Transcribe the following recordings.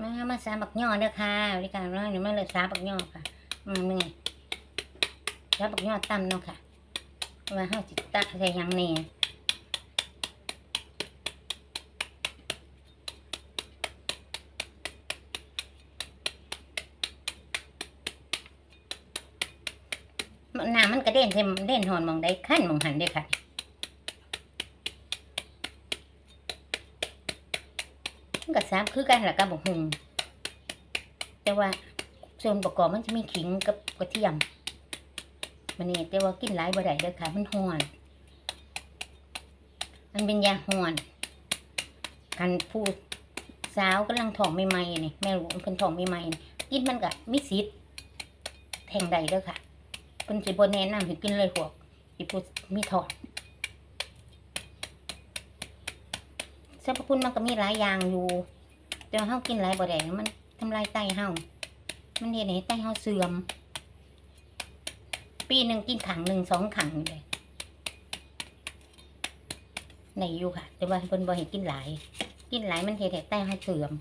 มามาสาบักย่อเด้อค่ะบริการเราอยู่มาเลยสาบักย่อค่ะมาเมื่อยสาบักย่อตั้มเนาะค่ะว่าเฮาจิตตะใส่ยังแหน่ยน้ำมันกระเด็นใส่เด่นหอนมองได้ขั้นมองหันเด้ค่ะ มันกับซับคือกันแหละกับบอกหุงแต่ว่าส่วนประกอบมันจะมีขิงกับกระเทียมมันนี่แต่ว่ากินหลายบ่ได้เด้อค่ะ มันห่อน มันเป็นยาห่อนกันพูดสาวกำลังท้องใหม่ๆนี่แม่หลวงเพิ่นท้องใหม่ๆนี่กินมันก็มีสิทธิ์แทงใดเด้อค่ะเพิ่นสิบ่แนะนำให้กินเลยพวกที่พูดมีท้องสรรพคุณมันก็มีหลายอย่างอยู่ แต่ว่าเฮากินหลายบ่ได้มันทำลายไตเฮามันเฮ็ดให้ไตเฮาเสื่อม ปีหนึ่งกินขังหนึ่งสองขังอยู่เลยในอยู่ค่ะ แต่ว่าเพิ่นบ่ให้กินหลาย กินหลายมันเฮ็ดให้ไตเฮาเสื่อม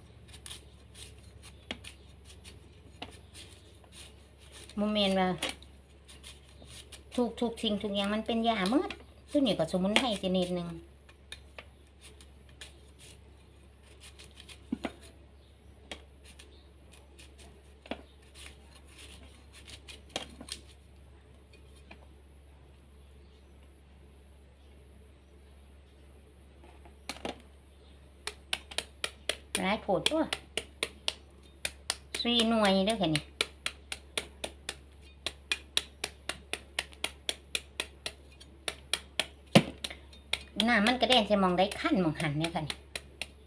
โมเมนว่าทุกทุกสิ่งทุกอย่างมันเป็นยาเมื่อซึ่งนี่ก็สมุนไพรชนิดหนึ่ง ดตัวสี่หน่วยเด้อค่นี่หน้ามันกระเด็นจะมองได้ขั้นมองหันเนี่ยค่ะนี่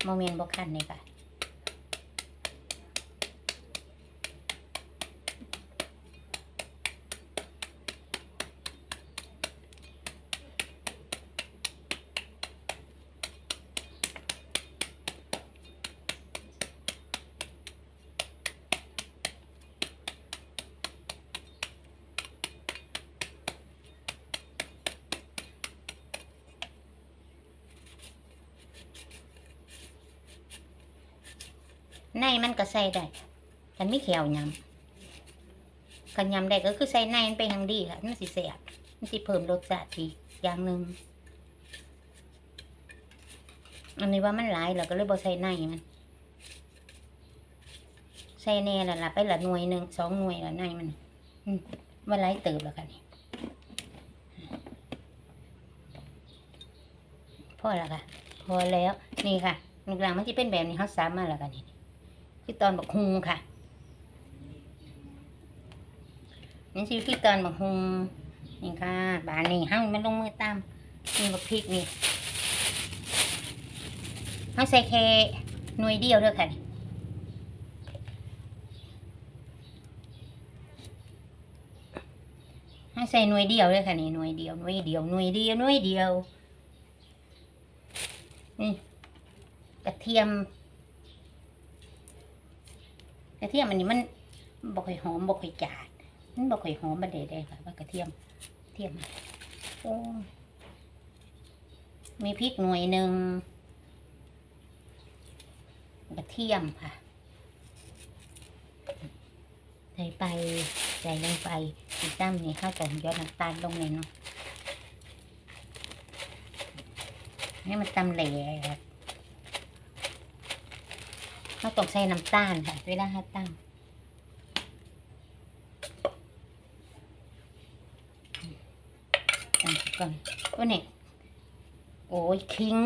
โมเมนต์บกขั้นเนี่ยค่ะ ในมันก็ใส่ได้แต่ไม่เขียวยำกันยำได้ก็คือใส่ในมันไปทางดีค่ะมันสิแสบมันสิเพิ่มรสชาติอีกอย่างหนึ่งอันนี้ว่ามันหลายเราก็เลยบ่ใส่ในมันใส่แน่ละละไปละหน่วยหนึ่งสองหน่วยละในมันอืมว่าหลายเติบแล้วค่ะนี่พอแล้วค่ะ พอแล้วนี่ค่ะหนึ่งหลังมันจะเป็นแบบนี้เขาสามารถแล้วกันนี่ คือตอนบักฮุงค่ะนี่คือคือตอนบักฮุงนี่ค่ะบานนี่เฮ้ามันลงมือตามนี่บักพริกนี่เฮาใส่แค่หน่วยเดียวเด้อค่ะนี่เฮาใส่หน่วยเดียวเด้อค่ะนี่หน่วยเดียวหน่วยเดียวหน่วยเดียวหน่วยเดียวนี่กระเทียม ระเทียมอันนี้มันบ่ค่อยหอมบ่ค่อยจาดมันบ่ค่อยหอมบันเดได้ค่ะว่ากระเทียมเทียมโอ้มีพริกหน่วยหนึ่งกระเทียมค่ะใส่ไปใส่ลงไปสีตั้มนี่ข้าวต้มยอดน้ำตาลลงเลยเนาะให้มันตำแหลก เราต้องใส่น้ำตาลค่ะเวลาเราตั้งตั้งก่อนว่าเนี่ยโอ้ยขิง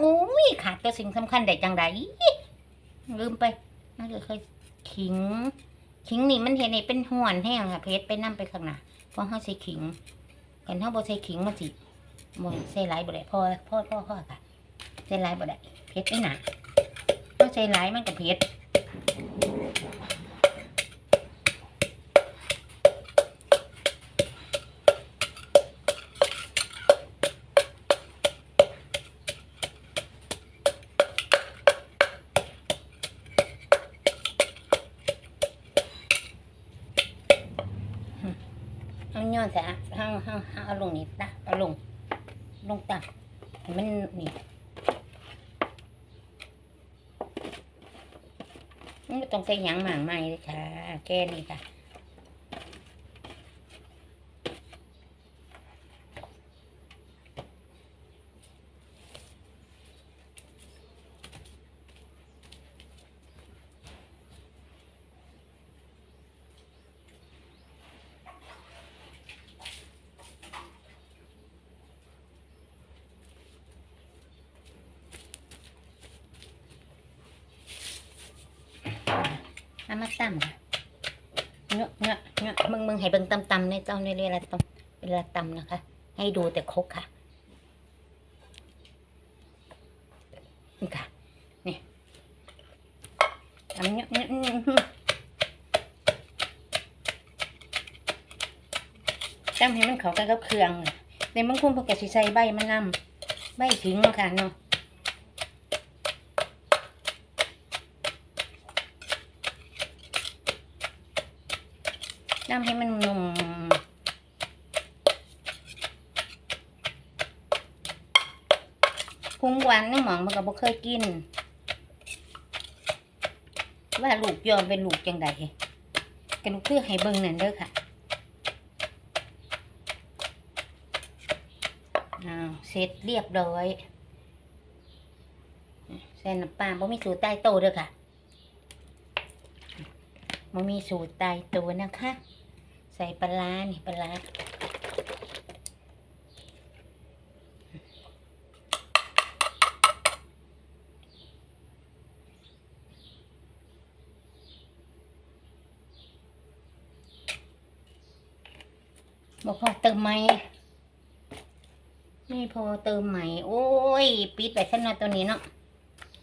โอ้ยขาดตัวสิ่งสำคัญได้จังไดลืมไปน่าจะเคยขิง ขิงนี่มันเห็นในเป็นห่วนแห้งค่ะเพชรไปนั่ไปข้างหน้าเพราะเขาใส่ขิงกันถ้าบ่ใส่ขิงมันสิบ่ใส่หลายบ่ได้พอพอพอพอค่ะใส่หลายบ่ได้เพชรไม่หนา ใส่หลายมันก็เผ็ดเอาย่อใส่อะห้าห้าห้าเอาลงนี่ตะเอาลง ลงตักให้มันนี่ นี่ต้อง ใส่หยังหมางใหม่เลยค่ะ แค่นี้ค่ะ เอามาตั้มค่ะเนาะเนาะเนาะมึงมึง ให้เบิ่งตำตำในเจ้าในเวลาตำเวลาตำนะคะ ให้ดูแต่ครกค่ะนี่ค่ะนี่ตำเนาะเนาะเนาะเนาะตำให้มันเข้ากันกับเครื่องในบางคนพิ่นก็สิใส่ใบมะนำใบขิงค่ะเนาะน้ำให้มันนุ่มพุงหวานน้ำหมองมันก็บ่เคยกิน ว่าลูกยอมเป็นลูกจังใดกันลูกคือให้เบิ่งนั่นเด้อค่ะอ้าวเสร็จเรียบร้อยใส่น้ำปลาบ่มีสูตรใต้โตเด้อค่ะบ่มีสูตรใต้โตะนะคะ ใส่ปลาร้านี่ปลาร้าบอกพอเติ มไหมไม่พอเติมใหม่ โอ้ย ปิดไปสักหน่อยตัวนี้เนาะ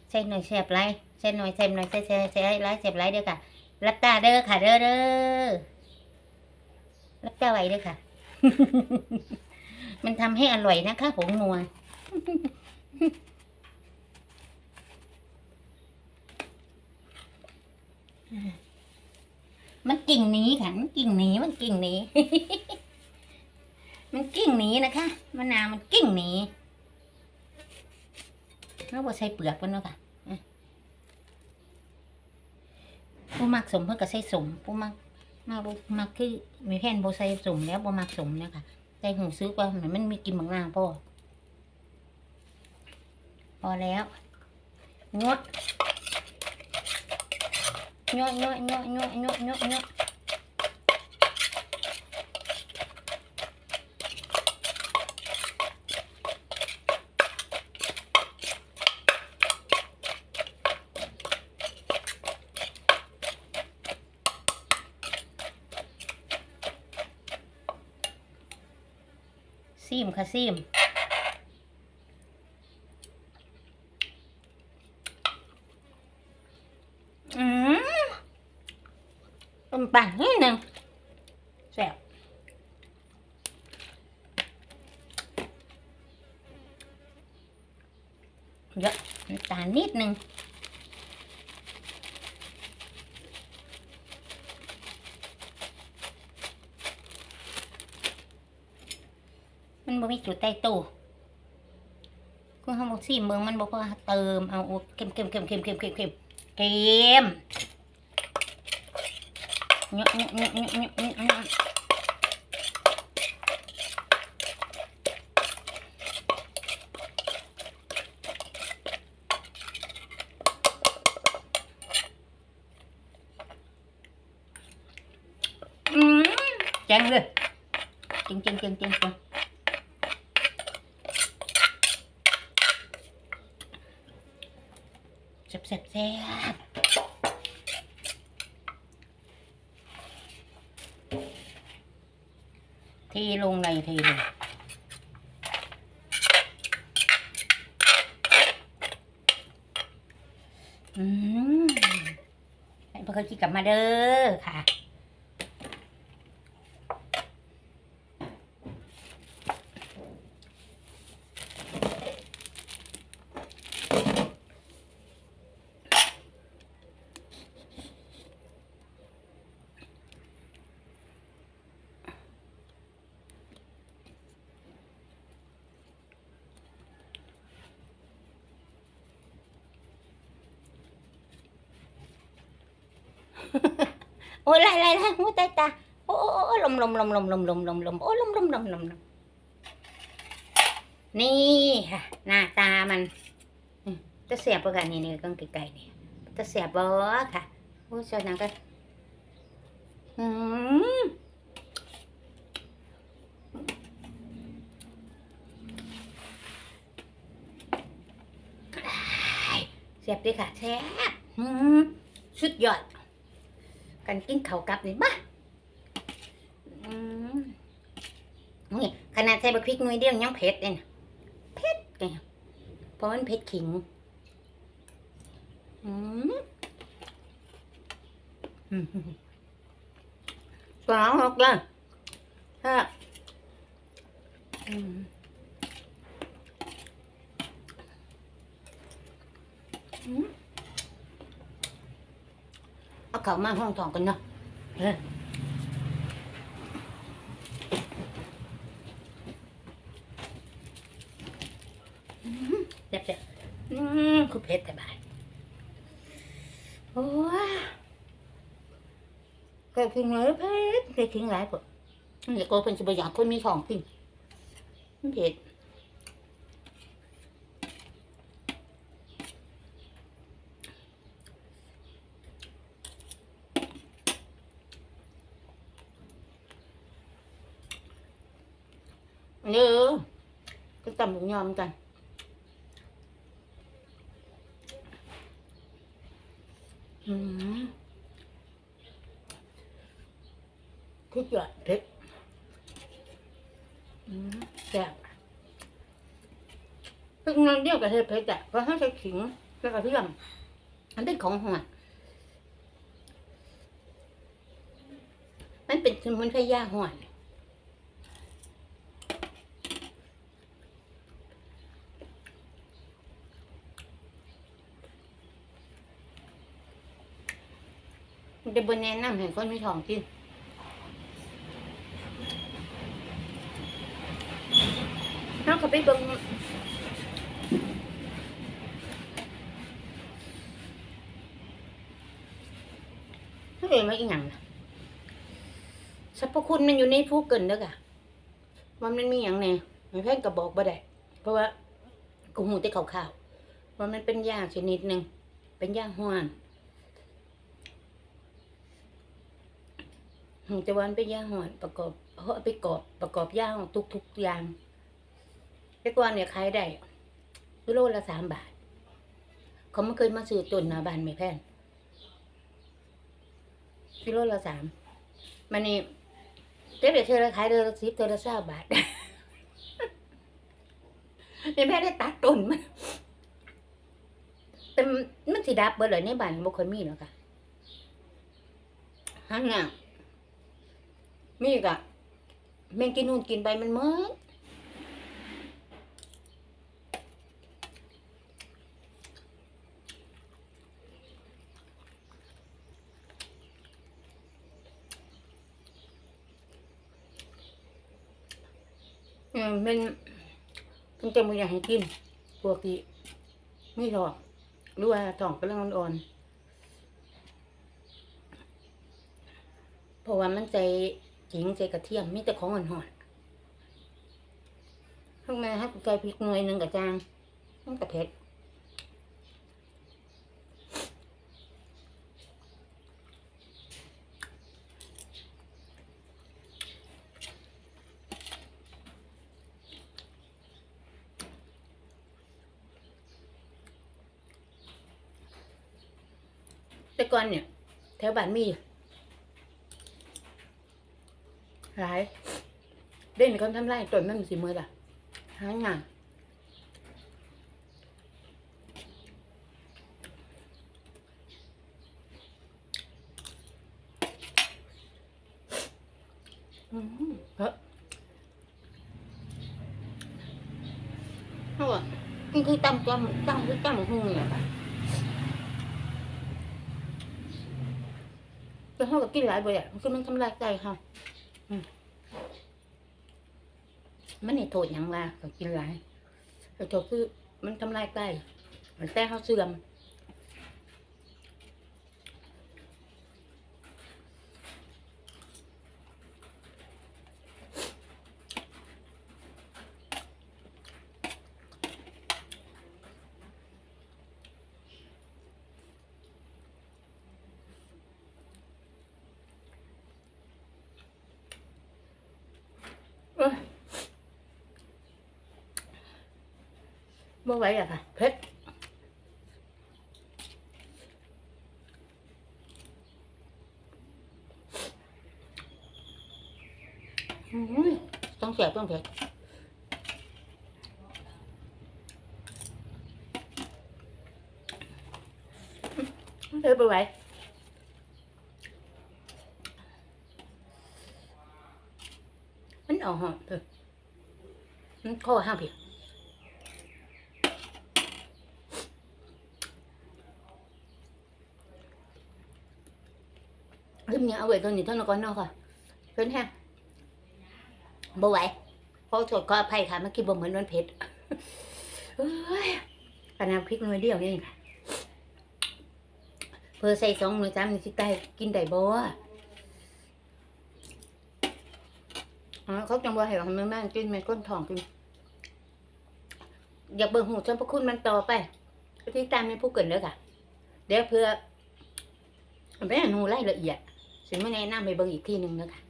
ใส่หน่อยแสบไรใส่หน่อยใส่หน่อยใส่ใส่ใส่ไรเสียบไรเด้อค่ะ รับตาเด้อค่ะ เด้อเด้อรับตาไว้ด้วยค่ะ มันทำให้อร่อยนะคะผงนัวมันกิ่งนี้ค่ะ มันกิ่งนี้มันกิ่งนี้ มันกิ่งหนีนะคะมะนาวมันกิ่งหนีเราบ่ใส่เปลือกมันเนาะค่ะผู้มักสมเพื่อก็ใส้สมผู้มักมาบ่มากคือมีแผ่นบ่ใส่สมแล้วบ่มักสมเนี่ยค่ะใส่หูซื้อกว่ามันมีกินบางหน้าพ่อพอแล้วงวดเงวดงวดงวดงวดงวดงาะ ค่ะซีมอืมต้มปั่นนิดนึงแซ่บเยอะตาลนิดนึง บ่มีจุดใต้ตู้คุณเขาบอกสิเมืองมันบอกว่าเติมเอาเค็มเค็มเค็มเค็มเค็มเค็มเค็มเค็มเนาะเนาะเนาะเนาะเนาะเนาะเนาะอืมแจ้งเลยจริงจริงจริงจริง แซ่บทีลงในทีเลยอืมให้พวกเขาคิดกลับมาเด้อค่ะ ลมลมลมลมลมลมลมลมโอ้ลมลมลมลมลมนี่ค่ะหน้าตามันจะเสียบปะกันนี่นี่กางไก่นี่จะเสียบบ่ค่ะโอ้ยเสียหนังกันอืมเสียบดีค่ะแซ่บอืมสุดยอด กันกินเขาวกับนี่มา นี่ขนาดใส่บะพริกหน่วยเดียวยังเผ็ดเลยนะเผ็ดไงเพราะมันเผ็ดขิง อืมอืมกรองออกเลยฮะอืมอืมเอาเขามาห้องทองกันเนาะเอออืมเจ็บเจ็บอื เผ็ดแต่บายโอ้ยก็กินเลยเผ็ดเคยกินหลายปะเดี๋ยวก็เป็นสิบอย่างคนมีของกินมันเผ็ดเนื้อก็ตำหมูยอมกัน อืม คุกยอดเผ็ดอืมแซ่บพริกน้ำเดียวกับเทเผ็ดอ่เพราะถ้ใช้ขิงแล้วก็เทียมอันเป็นของหวานมันเป็นสมุนไพรยาหวาน มันจะบนแนะนำให้คนมีท้องกินน้องเขาไปเบิ่งเฮ้ยมาอีหยังล่ะสรรพคุณมันอยู่ในผู้เกินเด้อกะว่ามันมีอย่างแน่ไม่แพงก็บอกบ่ได้เพราะว่ากูหูแต่ข่าวๆว่ามันเป็นยาชนิดหนึ่งเป็นยาห้วน หูจวันเป็นยาห้วนประกอบเขาเอาไปกรอบประกอบย่างทุกๆอย่างแต่ก่อนเนี่ยขายได้กิโลละสามบาท เขาไม่เคยมาซื้อตุนนาบานไม่แพงกิโลละสามมันนี่เจ๊เดี๋ยวเธอละขายเดือนละสิบเธอละสาบาทไม่แพ้ได้ตัดตุนมันแต่มันสิดับเบิดเลยในบ้านบ่เคยมีหรอกค่ะฮังอะ มีกะแมงกินนู่นกินไปมันเมื่ออืมมันมันจะไม่อยากให้กินปกติไม่ท้องหรู้ว่าท้องกำลังอ่อนๆเพราะว่ามันใจ จิงใจกระเทียมมีแต่ของอ่อนๆข้างในให้ใจพริกหน่วยหนึ่งกับจางมันกระเผ็ดแต่ก่อนเนี่ยแถวบ้านมี หลายเด่นคนทำไรต้นมันสิมือละหางานอืมเฮ้อเขาบอกนี่คือตำจำตำคือตำหุ่งเนี่ยค่ะแต่เขาก็กินหลายบ่อยอะคือมันทำลายใจเขา มันนี่โทษอยังว่าเขากินหลายเขาโทษคือมันทำลายไตมันแต่เขาเสื่อม บ่ไหวอะค่ะเผ็ดอืมต้องเสียบต้องเผ็ดเผ็ดบ่ไหวมันเออกหอมเถอะมันคอห้ามผิด ลืมเนี่ยเอาไว้ตัวนี้เท่านั้นก่อนเนาะค่ะเพิ่อนแห้งบ่ไหวขอโทษขออภัยค่ะเมื่อกี้บ่เหมือนมันเผ็ดเอ้ยขนาดพริกหน่วยเดียวนี่ค่ะเพื่อใส่สองหน่วยสามหน่วยสิได้กินได้บ่เขาจังว่ให้ของแม่แม่กินแม่ก้นทองกินอยากเบิ่งหูจนพระคุณมันต่อไปไปติดตามในผู้เกินเด้อค่ะ เดี๋ยวเพื่อแม่หนูรายละเอียด สิมาแนะนำไปเบิ่งอีกที่หนึ่งนะคะ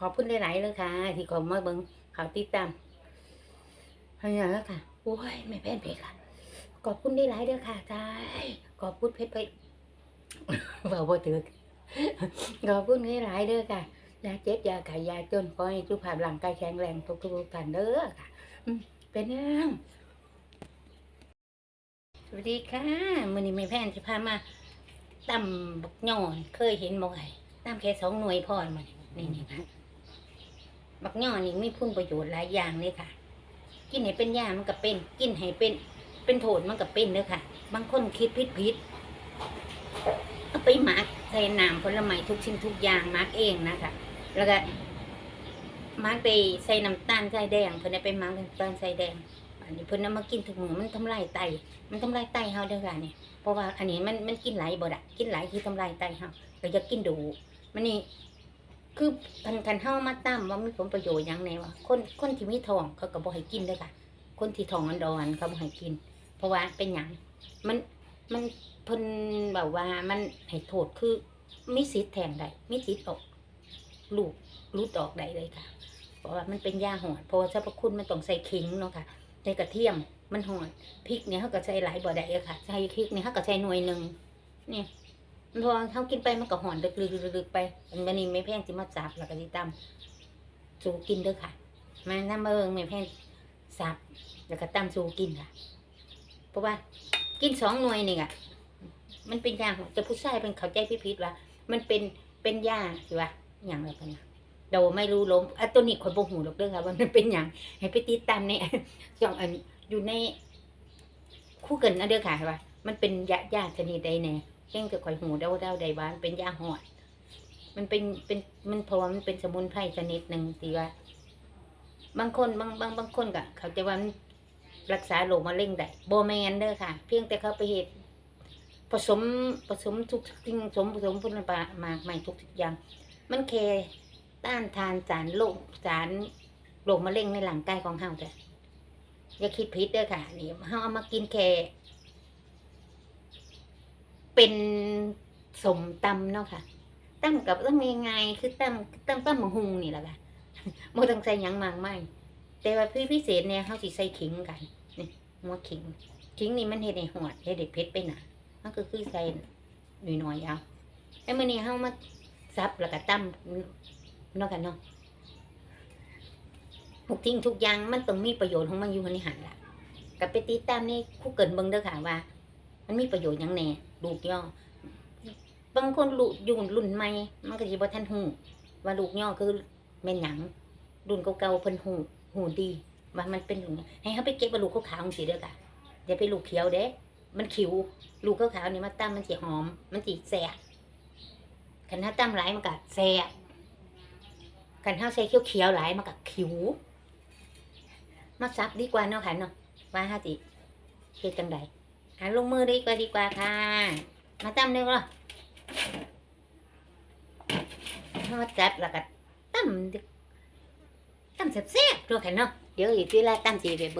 ขอบคุณหลายๆเลยค่ะ ที่ขามาเบิ่งเขาติดตามพยาแล้วค่ะโอ้ยไม่แพ้นเพชรค่ะ ขอบคุณได้หลายๆเด้อค่ะใช่ขอบคุณเพชรเพชรเบาบ่ถือขอบคุณได้หลายๆเด้อค่ะยาเจ็บยาไขยาจนขอให้สุขภาพร่างกายแข็งแรงทุกๆท่านเด้อค่ะเป็นยังสวัสดีค่ะมือนี้แม่แพนจะพามาตำบกย่อนเคยเห็นบ่ไง ตามแค่สองหน่วยพอมันนี่นี่ค่ะบักย่อนี่มีพุ่นประโยชน์หลายอย่างเลยค่ะ กินให้เป็นยามันก็เป็น กินให้เป็น เป็นโทษมันก็เป็นเด้อค่ะ บางคนคิดพิษพิษเอาไปหมักใส่น้ำผลไม้ทุกชิ้นทุกอย่างหมักเองนะคะแล้วก็หมักไปใส่น้ำตาลใส่แดงเพิ่อาไปหมักน้ำตาลใส่แดงอันนี้เพิ่นเอามากินทุกมื้อมันทำลายไต มันทำลายไตเฮาเด้อค่ะเนี่ยเพราะว่าอันนี้มันมันกินไหลบ่ได้กินไหลคือทำลายไตเฮาก็อย่ากินดู มันนี่คือพันกันเฮามาตั้มว่ามีผลประโยชน์หยังไงวะคนคนที่มีทองเขาก็บ่ให้กินเลยค่ะ คนที่ทองอันดอนเขาบ่ให้กิน เพราะว่าเป็นหยังมันมันเพิ่นแบบว่ามันให้โทษคือมีสิทธิ์แทงได้มีสิทธิ์ออกลูกรูดออกได้เลยค่ะ เพราะว่ามันเป็นยาหอดเพราะว่าสรรพคุณมันต้องใส่ขิงเนาะค่ะใส่กระเทียมมันหอดพริกเนี่ยเขาก็ใส่หลายบ่ได้ค่ะใส่พริกเนี่ยเขาก็ใส่หน่วยหนึ่งเนี่ย พอเขากินไปมันก็หอนดึกๆๆไปอันวันนี้ไม่แพงสิมาจับแล้วก็สิตำสูกินเด้อค่ะมาน้ำเอิงไม่แพงสับแล้วก็ตำสูกินค่ะ เพราะว่ากินสองหน่วยนี่อะมันเป็นยาจะผู้ชายเป็นเขาใจพิษว่ามันเป็นเป็นยาสิวะอย่างไรกันนะเราไม่รู้ล้มอะตัวนี้คนบ่หูหรอกเด้อค่ะว่ามันเป็นอย่างให้ไปติดตามในช่องอันอยู่ในคู่กันนะเด้อค่ะว่ามันเป็นยายาชนิดใดแน่ เช่นกับข่อยหูเด้าเดาใดบ้านเป็นยาหอด มันเป็นเป็นมันเพราะว่ามันเป็นสมุนไพรชนิดหนึ่งที่ว่า บางคนบางบางบางคนก็เขาจะว่ามันรักษาโรคมะเร็งได้โบแมนเด้อค่ะ เพียงแต่เขาไปเหตุผสมผสมทุกสิ่งผสมผสมพุนปามากใหม่ทุกอย่าง มันแค่ต้านทานสารโรคสารโรคมะเร็งในหลังกายของเฮาแต่อย่าคิดผิดเด้อค่ะนี่เฮาเอามากินแค่ เป็นสมตำเนาะค่ะตำกับต้องง่ายๆคือตำตำตำมะฮุงนี่แหละค่ะบ่ต้องใส่ยังมากมายแต่ว่าพี่พิเศษเนี่ยเขาสิใส่ขิงกันนี่หัวขิงขิงนี่มันเฮ็ดให้หอดเฮ็ดเผ็ดไปหน่ะมันก็คือใส่หน่อยๆเอาแล้วมื้อนี้เฮามาซับแล้วก็ตำเนาะกันเนาะทุกทิ้งทุกอย่างมันต้องมีประโยชน์ของมันอยู่ในหันละก็ไปติดตามในคู่เกินเบิ่งเด้อค่ะว่า มันมีประโยชน์ยังแหน่ ลูกย่อบางคนลูกยู่รุ่นใหม่มันก็สิบ่ทันฮู้ว่าลูกย่อคือแม่นหยังรุ่นเก่าๆเพิ่นฮู้ฮู้ดีว่ามันเป็นอย่างนี้ให้เขาไปเก็บว่าลูกขาวๆจังซี่เด้อค่ะอย่าไปลูกเขียวเด้มันขิว ลูกขาวๆนี่มาตั้มมันสิหอม มันสิแซ่บคันถ้าตั้มหลายมันก็แซ่บคันถ้าใส่เขียวๆหลายมันก็ขิว มาซับดีกว่าเนาะค่ะเนาะว่าฮาสิเฮ็ดจังได หาลงมือดีกว่าดีกว่าค่ะ มาตั้มเร็วเหรอมาจับแล้วก็ตั้มตั้มแซ่บๆด้วยค่ะเนาะเดี๋ยวอีกทีละตั้มสีไปบ